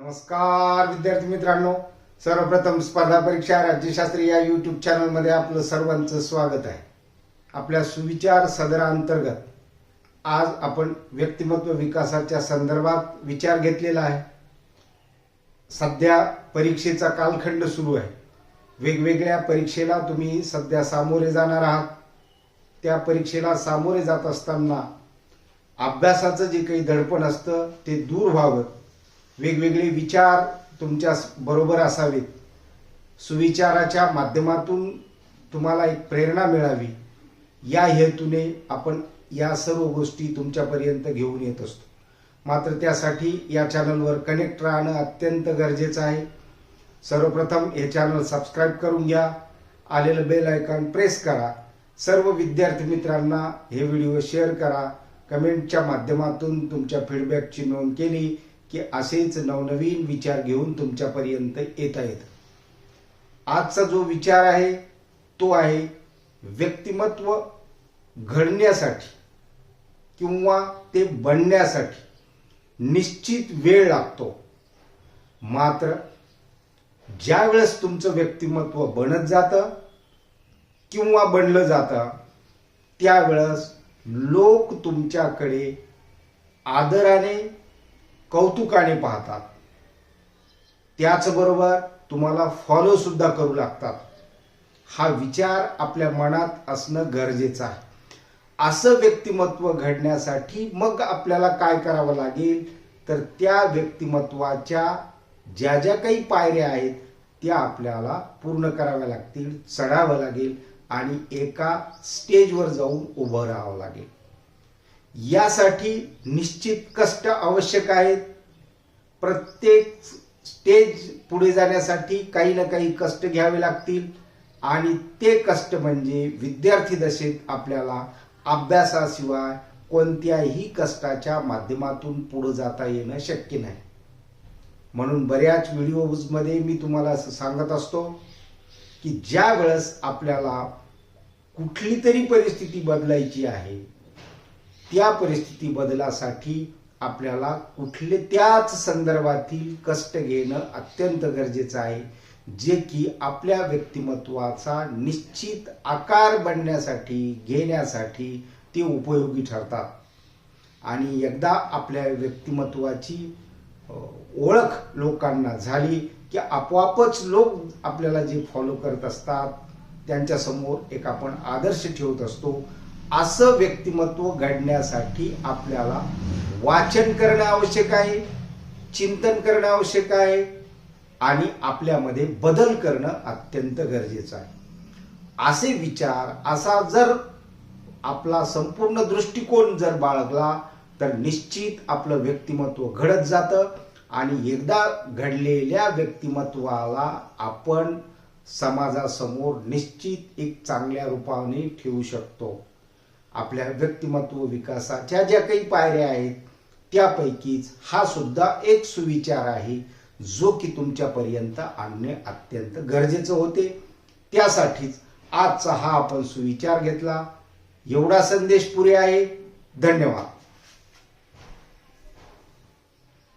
नमस्कार विद्यार्थी मित्रांनो. सर्वप्रथम स्पर्धा परीक्षा राज्यशास्त्री या युट्यूब चॅनलमध्ये आपलं सर्वांचं स्वागत आहे. आपल्या सुविचार सदराअंतर्गत आज आपण व्यक्तिमत्व विकासाच्या संदर्भात विचार घेतलेला आहे. सध्या परीक्षेचा कालखंड सुरू आहे. वेगवेगळ्या परीक्षेला तुम्ही सध्या सामोरे जाणार आहात. त्या परीक्षेला सामोरे जात असताना अभ्यासाचं जे काही दडपण असतं ते दूर व्हावं. वेगवेगळे विचार तुमच्या बरोबर असावेत. सुविचाराच्या माध्यमातून तुम्हाला एक प्रेरणा मिळावी. या हेतूने आपण या सर्व गोष्टी तुमच्यापर्यंत घेऊन येत असतो. मात्र त्यासाठी या चॅनलवर कनेक्ट राहणं अत्यंत गरजेचं आहे. सर्वप्रथम हे चॅनल सबस्क्राईब करून घ्या. आलेलं बेल आयकॉन प्रेस करा. सर्व विद्यार्थी मित्रांना हे व्हिडिओ शेअर करा. कमेंटच्या माध्यमातून तुमच्या फीडबॅकची नोंद केली. की असेच नवनवीन विचार घेऊन तुमच्यापर्यंत येता आहेत आजचा जो विचार आहे तो आहे व्यक्तिमत्व घडण्यासाठी किंवा ते बनण्यासाठी निश्चित वेळ लागतो. मात्र ज्या वेळेस तुमचं व्यक्तिमत्व बनत जातं किंवा बनलं जातं त्यावेळेस लोक तुमच्याकडे आदराने कौतुकाने पाहतात. त्याचबरोबर तुम्हाला फॉलो सुद्धा करू लागतात. हा विचार आपल्या मनात असणं गरजेचं आहे. असं व्यक्तिमत्व घडण्यासाठी मग आपल्याला काय करावं लागेल? तर त्या व्यक्तिमत्वाच्या ज्या ज्या काही पायऱ्या आहेत त्या आपल्याला पूर्ण कराव्या लागतील चढावं लागेल आणि एका स्टेजवर जाऊन उभं राहावं लागेल. यासाठी निश्चित कष्ट आवश्यक आहेत. प्रत्येक स्टेज पुढे जाण्यासाठी काही ना काही कष्ट घ्यावे लागतील. आणि ते कष्ट म्हणजे विद्यार्थी दशेत आपल्याला अभ्यासाशिवाय कोणत्याही कष्टाच्या माध्यमातून पुढे जाता येणं शक्य नाही. म्हणून बऱ्याच व्हिडिओजमध्ये मी तुम्हाला असं सांगत असतो की ज्या वेळेस आपल्याला कुठली तरी परिस्थिती बदलायची आहे त्या परिस्थिती बदलासाठी आपल्याला कुठले त्याच संदर्भातील कष्ट घेणं अत्यंत गरजेचं आहे जे की आपल्या व्यक्तिमत्वाचा निश्चित आकार बनण्यासाठी घेण्यासाठी ते उपयोगी ठरतात. आणि एकदा आपल्या व्यक्तिमत्वाची ओळख लोकांना झाली की आपोआपच लोक आपल्याला जे फॉलो करत असतात त्यांच्यासमोर एक आपण आदर्श ठेवत असतो असं व्यक्तिमत्व घडण्यासाठी आपल्याला वाचन करणं आवश्यक आहे चिंतन करणं आवश्यक आहे आणि आपल्यामध्ये बदल करणं अत्यंत गरजेचं आहे. असे विचार असा जर आपला संपूर्ण दृष्टिकोन जर बाळगला तर निश्चित आपलं व्यक्तिमत्व घडत जातं आणि एकदा घडलेल्या व्यक्तिमत्वाला आपण समाजासमोर निश्चित एक चांगल्या रूपाने ठेवू शकतो. आपल्या व्यक्तिमत्व विकासाच्या ज्या काही पायऱ्या आहेत त्यापैकीच हा सुद्धा एक सुविचार आहे जो की तुमच्यापर्यंत आणणे अत्यंत गरजेचं होते. त्यासाठीच आजचा हा आपण सुविचार घेतला. एवढा संदेश पुरे आहे. धन्यवाद.